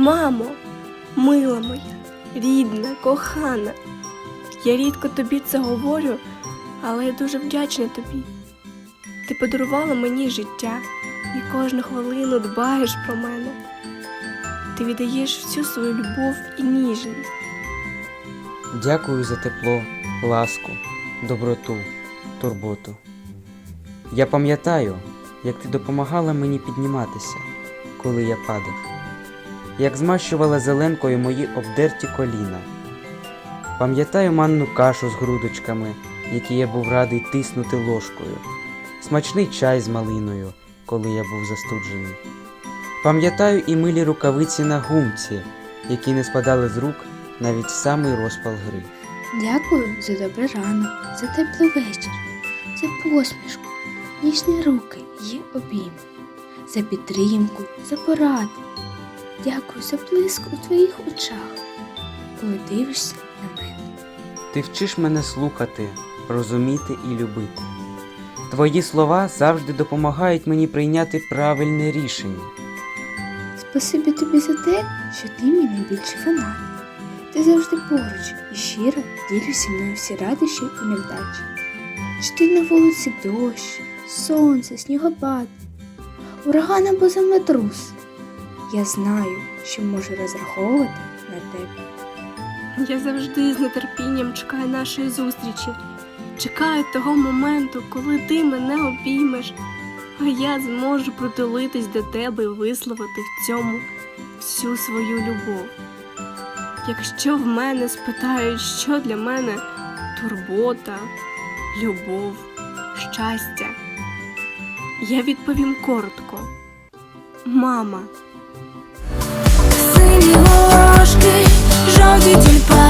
Мамо, мила моя, рідна, кохана. Я рідко тобі це говорю, але я дуже вдячна тобі. Ти подарувала мені життя і кожну хвилину дбаєш про мене. Ти віддаєш всю свою любов і ніжність. Дякую за тепло, ласку, доброту, турботу. Я пам'ятаю, як ти допомагала мені підніматися, коли я падав, як змащувала зеленкою мої обдерті коліна. Пам'ятаю манну кашу з грудочками, які я був радий тиснути ложкою, смачний чай з малиною, коли я був застуджений. Пам'ятаю і милі рукавиці на гумці, які не спадали з рук навіть в самий розпал гри. Дякую за добрий ранок, за теплий вечір, за посмішку, ніжні руки і обійми, за підтримку, за поради. Дякую за блиск у твоїх очах, коли дивишся на мене. Ти вчиш мене слухати, розуміти і любити. Твої слова завжди допомагають мені прийняти правильне рішення. Спасибі тобі за те, що ти мій найбільший фанат. Ти завжди поруч і щиро ділишся мною всі радощі і невдачі. Чи ти на вулиці дощ, сонце, снігопад, ураган або землетрус. Я знаю, що можу розраховувати на тебе. Я завжди з нетерпінням чекаю нашої зустрічі. Чекаю того моменту, коли ти мене обіймеш, а я зможу притулитись до тебе і висловити в цьому всю свою любов. Якщо в мене спитають, що для мене турбота, любов, щастя, я відповім коротко: Мама. Сині ложки, жовті тюльпани